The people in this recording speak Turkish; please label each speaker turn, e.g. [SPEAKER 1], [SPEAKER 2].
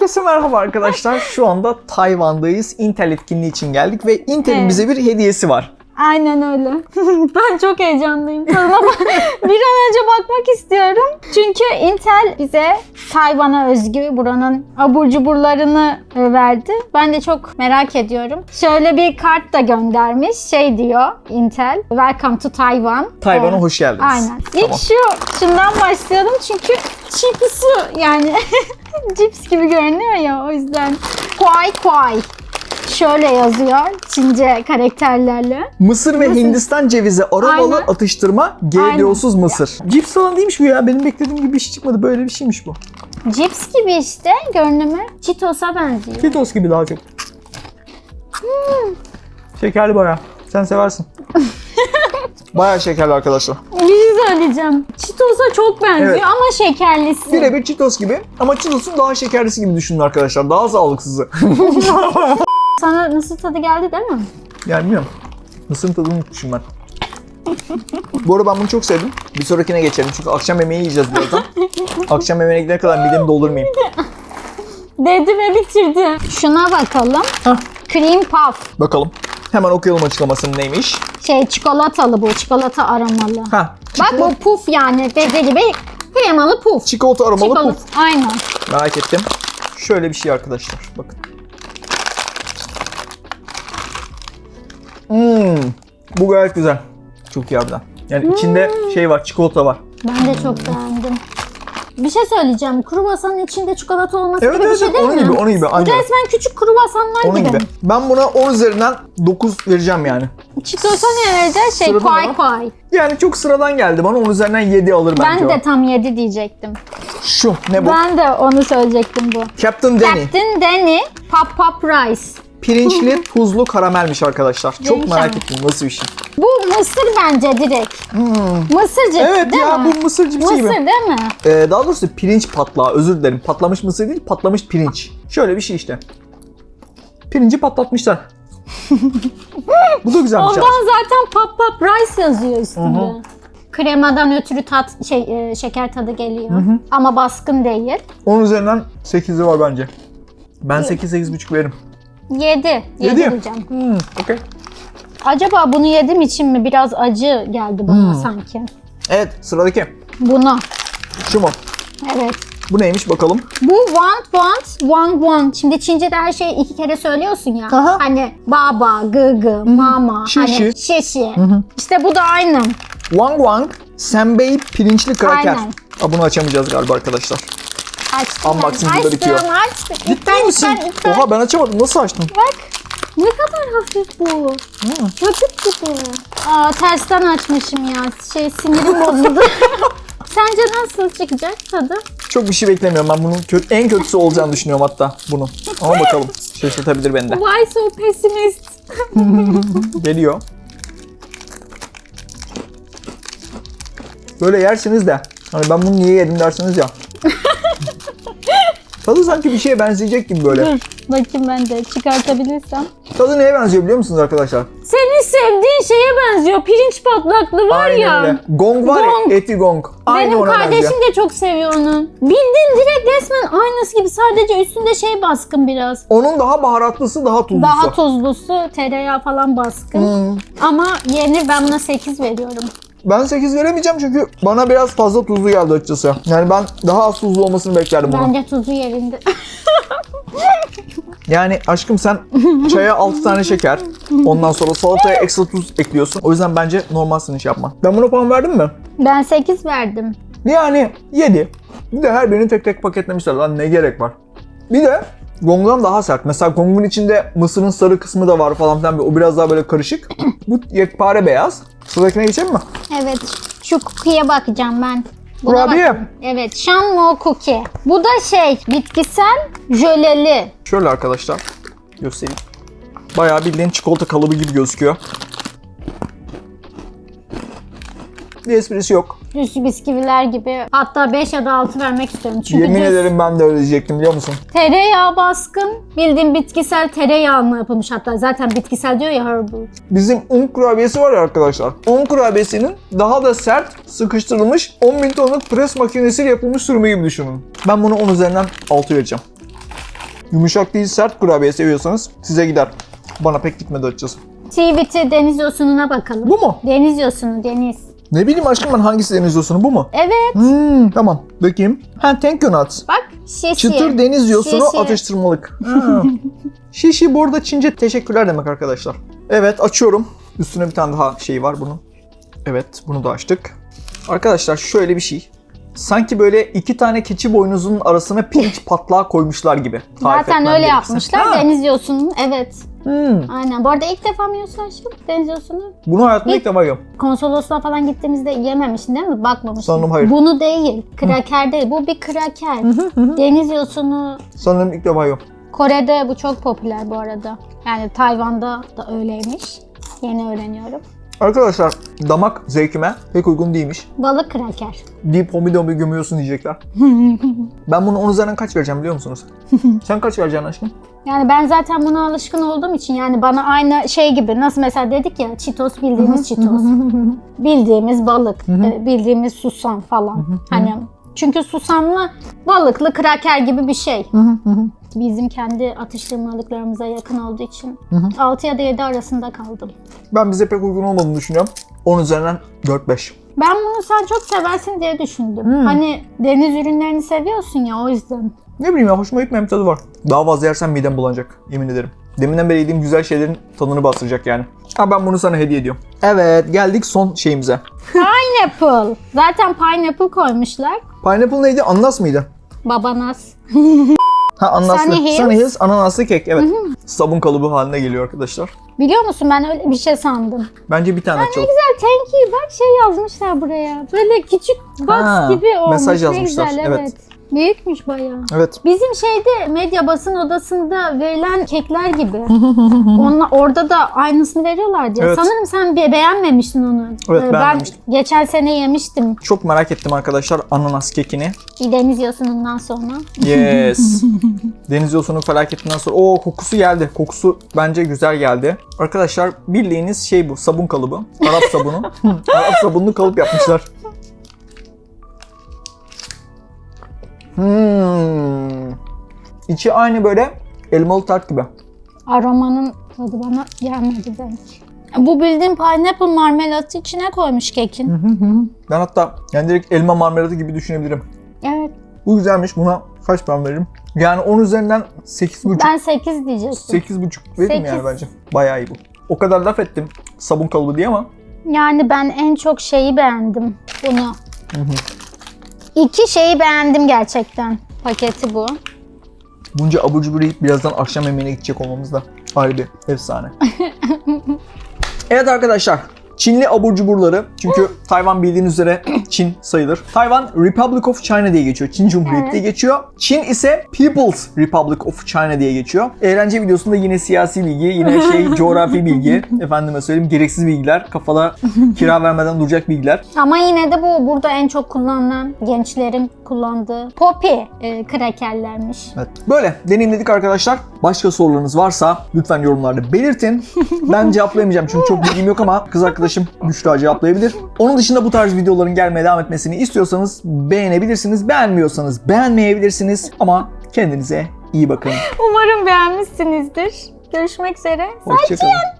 [SPEAKER 1] Herkese merhaba arkadaşlar. Şu anda Tayvan'dayız. Intel etkinliği için geldik ve Intel'in
[SPEAKER 2] Evet.
[SPEAKER 1] bize bir hediyesi var.
[SPEAKER 2] Aynen öyle. ben çok heyecanlıyım. Bir an önce bakmak istiyorum. Çünkü Intel bize Tayvan'a özgü buranın abur cuburlarını e, verdi. Ben de çok merak ediyorum. Şöyle bir kart da göndermiş. Şey diyor Intel. Welcome to Taiwan.
[SPEAKER 1] Tayvan'a
[SPEAKER 2] Evet.
[SPEAKER 1] hoş geldiniz.
[SPEAKER 2] Aynen. İlk
[SPEAKER 1] Tamam.
[SPEAKER 2] şu şundan başlayalım çünkü çipsi yani cips gibi görünüyor ya o yüzden. Kuay kuay. Şöyle yazıyor Çince karakterlerle.
[SPEAKER 1] Mısır ve Hindistan cevizi aromalı
[SPEAKER 2] Aynen.
[SPEAKER 1] atıştırma GDO'suz mısır. Cips falan değilmiş bu ya. Benim beklediğim gibi bir şey çıkmadı. Böyle bir şeymiş bu.
[SPEAKER 2] Cips gibi işte görünümü. Cheetos'a benziyor.
[SPEAKER 1] Cheetos gibi daha çok. Şekerli baya. Sen seversin. Baya şekerli arkadaşlar.
[SPEAKER 2] Bir şey söyleyeceğim. Cheetos'a çok benziyor
[SPEAKER 1] Evet.
[SPEAKER 2] ama şekerlisi.
[SPEAKER 1] Birebir Cheetos gibi ama Cheetos'un daha şekerlisi gibi düşünün arkadaşlar. Daha sağlıksızı.
[SPEAKER 2] Sana nasıl tadı geldi değil mi?
[SPEAKER 1] Bilmiyorum. Mısırın tadını unutmuşum ben. Bu arada ben bunu çok sevdim. Bir sonrakine geçelim çünkü akşam yemeği yiyeceğiz birazdan. akşam yemeğine gidene kadar midemi doldurmayayım.
[SPEAKER 2] Dedi ve bitirdi. Şuna bakalım.
[SPEAKER 1] Hah.
[SPEAKER 2] Cream puff.
[SPEAKER 1] Bakalım. Hemen okuyalım açıklamasını neymiş.
[SPEAKER 2] Şey çikolatalı bu. Çikolata aromalı.
[SPEAKER 1] Ha.
[SPEAKER 2] Bak bu puf yani. Beze gibi kremalı puf.
[SPEAKER 1] Çikolata aromalı
[SPEAKER 2] Çikolata.
[SPEAKER 1] puf.
[SPEAKER 2] Aynen.
[SPEAKER 1] Merak ettim. Şöyle bir şey arkadaşlar. Bakın. Hmm. Bu gayet güzel. Çok iyi harbiden. Yani içinde şey var, çikolata var.
[SPEAKER 2] Ben de çok beğendim. Bir şey söyleyeceğim. Kruvasanın içinde çikolata olması
[SPEAKER 1] Evet
[SPEAKER 2] gibi
[SPEAKER 1] evet,
[SPEAKER 2] bir şey
[SPEAKER 1] evet.
[SPEAKER 2] değil
[SPEAKER 1] onun
[SPEAKER 2] mi?
[SPEAKER 1] gibi, onun gibi. Aynen.
[SPEAKER 2] Resmen küçük kruvasanlar
[SPEAKER 1] Onun
[SPEAKER 2] gibi.
[SPEAKER 1] gibi. Ben buna 10 üzerinden 9 vereceğim yani.
[SPEAKER 2] Çikolata ne vereceğiz? Şey
[SPEAKER 1] Sırada ne var? Yani çok sıradan geldi bana. 10 üzerinden 7 alır bence
[SPEAKER 2] Ben
[SPEAKER 1] o.
[SPEAKER 2] de tam 7 diyecektim.
[SPEAKER 1] Şu ne bu?
[SPEAKER 2] Ben de onu söyleyecektim bu.
[SPEAKER 1] Captain Danny.
[SPEAKER 2] Captain Danny Pop Pop Rice.
[SPEAKER 1] Pirinçli tuzlu karamelmiş arkadaşlar. Çok merak ettim nasıl bir şey.
[SPEAKER 2] Bu mısır bence direkt. Mısır cipsi
[SPEAKER 1] Evet
[SPEAKER 2] değil
[SPEAKER 1] ya
[SPEAKER 2] mi?
[SPEAKER 1] bu mısır cipsi
[SPEAKER 2] Mısır
[SPEAKER 1] gibi.
[SPEAKER 2] değil mi?
[SPEAKER 1] Ee, daha doğrusu pirinç patlağı özür dilerim. Patlamış mısır değil patlamış pirinç. Şöyle bir şey işte. Pirinci patlatmışlar. bu da güzelmiş
[SPEAKER 2] Ondan
[SPEAKER 1] aslında.
[SPEAKER 2] zaten Pop Pop Rice yazıyor üstünde. Kremadan ötürü tat şey e, şeker tadı geliyor. Ama baskın değil.
[SPEAKER 1] 10 üzerinden 8'i var bence. Ben 8-8,5 veririm.
[SPEAKER 2] 7. 7
[SPEAKER 1] Yedi.
[SPEAKER 2] diyeceğim.
[SPEAKER 1] Hmm, okey.
[SPEAKER 2] Acaba bunu yedim için mi biraz acı geldi bana
[SPEAKER 1] Hmm.
[SPEAKER 2] sanki.
[SPEAKER 1] Evet sıradaki.
[SPEAKER 2] Bunu.
[SPEAKER 1] Şu mu?
[SPEAKER 2] Evet.
[SPEAKER 1] Bu neymiş bakalım.
[SPEAKER 2] Bu want want wang wang. Şimdi Çince'de her şeyi iki kere söylüyorsun ya.
[SPEAKER 1] Aha.
[SPEAKER 2] Hani baba, gıgı, mama,
[SPEAKER 1] Şişi.
[SPEAKER 2] hani şişi. İşte bu da aynı.
[SPEAKER 1] Wang Wang Senbei pirinçli kraker.
[SPEAKER 2] Aynen.
[SPEAKER 1] Aa, bunu açamayacağız galiba arkadaşlar.
[SPEAKER 2] Açtım.
[SPEAKER 1] Unboxing burada bitiyor.
[SPEAKER 2] Açtım, açtım.
[SPEAKER 1] Ciddi
[SPEAKER 2] İptal,
[SPEAKER 1] misin? Oha ben açamadım. Nasıl açtın?
[SPEAKER 2] Bak. Ne kadar hafif bu. Hafif gibi. Aa tersten açmışım ya. Şey sinirim bozuldu. Sence nasıl çıkacak tadı?
[SPEAKER 1] Çok bir şey beklemiyorum. Ben bunun kö- en kötüsü olacağını düşünüyorum hatta bunu. Ama bakalım. Şaşırtabilir beni de.
[SPEAKER 2] Why so pessimist?
[SPEAKER 1] Geliyor. Böyle yersiniz de. Hani ben bunu niye yedim dersiniz ya. Tadı sanki bir şeye benzeyecek gibi böyle.
[SPEAKER 2] Dur bakayım ben de çıkartabilirsem.
[SPEAKER 1] Tadı neye benziyor biliyor musunuz arkadaşlar?
[SPEAKER 2] Senin sevdiğin şeye benziyor. Pirinç patlaklı var
[SPEAKER 1] Aynen
[SPEAKER 2] ya.
[SPEAKER 1] öyle. Gong var
[SPEAKER 2] Gong.
[SPEAKER 1] ya, eti gong. Aynı
[SPEAKER 2] Benim
[SPEAKER 1] ona
[SPEAKER 2] kardeşim
[SPEAKER 1] benziyor.
[SPEAKER 2] de çok seviyor onu. Bildiğin direkt resmen aynısı gibi. Sadece üstünde şey baskın biraz.
[SPEAKER 1] Onun daha baharatlısı, daha tuzlusu.
[SPEAKER 2] Daha tuzlusu, tereyağı falan baskın.
[SPEAKER 1] Hmm.
[SPEAKER 2] Ama yenir ben buna 8 veriyorum.
[SPEAKER 1] Ben 8 veremeyeceğim çünkü bana biraz fazla tuzlu geldi açıkçası. Yani ben daha az tuzlu olmasını beklerdim bunun.
[SPEAKER 2] Bence tuzu yerinde.
[SPEAKER 1] Yani aşkım sen çaya 6 tane şeker, ondan sonra salataya ekstra tuz ekliyorsun. O yüzden bence normalsin iş yapma. Ben buna puan verdim mi?
[SPEAKER 2] ben 8 verdim.
[SPEAKER 1] Yani 7. Bir de her birini tek tek paketlemişler. Lan ne gerek var? Bir de Gong'dan daha sert. Mesela Gong'un içinde mısırın sarı kısmı da var falan filan. O biraz daha böyle karışık. Bu yekpare beyaz. Sıradakine geçelim mi?
[SPEAKER 2] Evet. Şu cookie'ye bakacağım ben. Buna
[SPEAKER 1] Kurabiye.
[SPEAKER 2] bakın. Evet. Shanmo cookie. Bu da şey bitkisel jöleli.
[SPEAKER 1] Şöyle arkadaşlar göstereyim. Bayağı bildiğin çikolata kalıbı gibi gözüküyor. Bir esprisi yok.
[SPEAKER 2] Süslü bisküviler gibi. Hatta 5 ya da 6 vermek istiyorum. Çünkü
[SPEAKER 1] Yemin
[SPEAKER 2] düz
[SPEAKER 1] ederim ben de öyle diyecektim biliyor musun?
[SPEAKER 2] tereyağı baskın. Bildiğin bitkisel tereyağına yapılmış hatta. Zaten bitkisel diyor ya herbal.
[SPEAKER 1] Bizim un kurabiyesi var ya arkadaşlar. Un kurabiyesinin daha da sert, sıkıştırılmış 10 bin tonluk pres makinesiyle yapılmış sürümü gibi düşünün. Ben bunu 10 üzerinden 6 vereceğim. Yumuşak değil sert kurabiye seviyorsanız size gider. Bana pek gitmedi açıkçası.
[SPEAKER 2] TBT deniz yosununa bakalım.
[SPEAKER 1] Bu mu?
[SPEAKER 2] Deniz yosunu, deniz.
[SPEAKER 1] Ne bileyim aşkım ben hangisi deniz yosunu bu mu?
[SPEAKER 2] Evet.
[SPEAKER 1] Hmm, tamam. Bakayım. Ha thank you nuts.
[SPEAKER 2] Bak şişi.
[SPEAKER 1] Çıtır deniz yosunu
[SPEAKER 2] Şişi.
[SPEAKER 1] atıştırmalık. Ha. Şişi bu arada Çince teşekkürler demek arkadaşlar. Evet açıyorum. Üstüne bir tane daha şey var bunun. Evet bunu da açtık. Arkadaşlar şöyle bir şey. Sanki böyle iki tane keçi boynuzunun arasına pirinç patlağı koymuşlar gibi. Tarif
[SPEAKER 2] Zaten öyle
[SPEAKER 1] gerekirse.
[SPEAKER 2] yapmışlar.
[SPEAKER 1] Ha.
[SPEAKER 2] Deniz yosunun. Evet.
[SPEAKER 1] Hmm.
[SPEAKER 2] Aynen. Bu arada ilk defa mı yiyorsun aşkım? Deniz yosunu.
[SPEAKER 1] Bunu hayatımda ilk defa yiyorum.
[SPEAKER 2] Konsolosluğa falan gittiğimizde yememişsin değil mi? Bakmamışsın.
[SPEAKER 1] Sanırım hayır.
[SPEAKER 2] Bunu değil. Kraker değil. Bu bir kraker. Deniz yosunu.
[SPEAKER 1] Sanırım ilk defa yiyorum.
[SPEAKER 2] Kore'de bu çok popüler bu arada. Yani Tayvan'da da öyleymiş. Yeni öğreniyorum.
[SPEAKER 1] Arkadaşlar damak zevkime pek uygun değilmiş.
[SPEAKER 2] Balık kraker.
[SPEAKER 1] Deyip homidomi gömüyorsun diyecekler. ben bunu 10 üzerinden kaç vereceğim biliyor musunuz? Sen kaç vereceksin aşkım?
[SPEAKER 2] Yani ben zaten buna alışkın olduğum için yani bana aynı şey gibi nasıl mesela dedik ya Cheetos bildiğimiz Cheetos. bildiğimiz balık, e, bildiğimiz susam falan. Hani çünkü susamlı balıklı kraker gibi bir şey. Bizim kendi atıştırmalıklarımıza yakın olduğu için 6 ya da 7 arasında kaldım.
[SPEAKER 1] Ben bize pek uygun olmadığını düşünüyorum. 10 üzerinden 4-5.
[SPEAKER 2] Ben bunu sen çok seversin diye düşündüm.
[SPEAKER 1] Hmm.
[SPEAKER 2] Hani deniz ürünlerini seviyorsun ya o yüzden.
[SPEAKER 1] Ne bileyim ya hoşuma gitmeyen bir tadı var. Daha fazla yersen midem bulanacak yemin ederim. Deminden beri yediğim güzel şeylerin tadını bastıracak yani. Ha ben bunu sana hediye ediyorum. Evet geldik son şeyimize.
[SPEAKER 2] Pineapple. Zaten pineapple koymuşlar.
[SPEAKER 1] Pineapple neydi? Ananas mıydı?
[SPEAKER 2] Babanas.
[SPEAKER 1] Ha ananaslı.
[SPEAKER 2] Sunny Hills.
[SPEAKER 1] Sunny Hills ananaslı kek evet. Sabun kalıbı haline geliyor arkadaşlar.
[SPEAKER 2] Biliyor musun ben öyle bir şey sandım.
[SPEAKER 1] Bence bir tane açalım.
[SPEAKER 2] Güzel thank you. Bak şey yazmışlar buraya. Böyle küçük box
[SPEAKER 1] Ha,
[SPEAKER 2] gibi olmuş.
[SPEAKER 1] mesaj
[SPEAKER 2] Ne
[SPEAKER 1] yazmışlar,
[SPEAKER 2] güzel,
[SPEAKER 1] evet.
[SPEAKER 2] Büyükmüş bayağı.
[SPEAKER 1] Evet.
[SPEAKER 2] Bizim şeyde medya basın odasında verilen kekler gibi. Onunla, orada da aynısını veriyorlar diye.
[SPEAKER 1] Evet.
[SPEAKER 2] Sanırım sen be- beğenmemiştin onu.
[SPEAKER 1] Evet,
[SPEAKER 2] Ee, ben
[SPEAKER 1] beğenmemiştim.
[SPEAKER 2] geçen sene yemiştim.
[SPEAKER 1] Çok merak ettim arkadaşlar ananas kekini.
[SPEAKER 2] Deniz yosunundan sonra.
[SPEAKER 1] Yes. Deniz yosunu felaketinden sonra. Oo kokusu geldi. Kokusu bence güzel geldi. Arkadaşlar bildiğiniz şey bu. Sabun kalıbı. Arap sabunu. Arap sabunlu kalıp yapmışlar. Hmm. İçi aynı böyle elmalı tart gibi.
[SPEAKER 2] Aromanın tadı bana gelmedi bence. Bu bildiğin pineapple marmelatı içine koymuş kekin.
[SPEAKER 1] Ben hatta yani direkt elma marmelatı gibi düşünebilirim.
[SPEAKER 2] Evet.
[SPEAKER 1] Bu güzelmiş. Buna kaç puan veririm? Yani 10 üzerinden 8,5.
[SPEAKER 2] Ben 8 diyecektim.
[SPEAKER 1] 8,5 veririm yani
[SPEAKER 2] Sekiz.
[SPEAKER 1] bence. Bayağı iyi bu. O kadar laf ettim sabun kalıbı diye ama
[SPEAKER 2] Yani ben en çok şeyi beğendim. Bunu. İki şeyi beğendim gerçekten. Paketi bu.
[SPEAKER 1] bunca abur cubur yiyip birazdan akşam yemeğine gidecek olmamız da ayrı bir efsane. evet arkadaşlar. Çinli abur cuburları çünkü Tayvan bildiğiniz üzere Çin sayılır. Tayvan Republic of China diye geçiyor. Çin Cumhuriyeti diye geçiyor. Çin ise People's Republic of China diye geçiyor. Eğlence videosunda yine siyasi bilgi, yine şey coğrafi bilgi, efendime söyleyeyim gereksiz bilgiler, kafada kira vermeden duracak bilgiler.
[SPEAKER 2] Ama yine de bu burada en çok kullanılan gençlerin kullandığı poppy e, krakerlermiş.
[SPEAKER 1] Evet. Böyle deneyimledik arkadaşlar. Başka sorularınız varsa lütfen yorumlarda belirtin. Ben cevaplayamayacağım çünkü çok bilgim yok ama kız arkadaşım Büşra cevaplayabilir. Onun dışında bu tarz videoların gelmeye devam etmesini istiyorsanız beğenebilirsiniz. Beğenmiyorsanız beğenmeyebilirsiniz ama kendinize iyi bakın.
[SPEAKER 2] Umarım beğenmişsinizdir. Görüşmek üzere.
[SPEAKER 1] Hoşçakalın.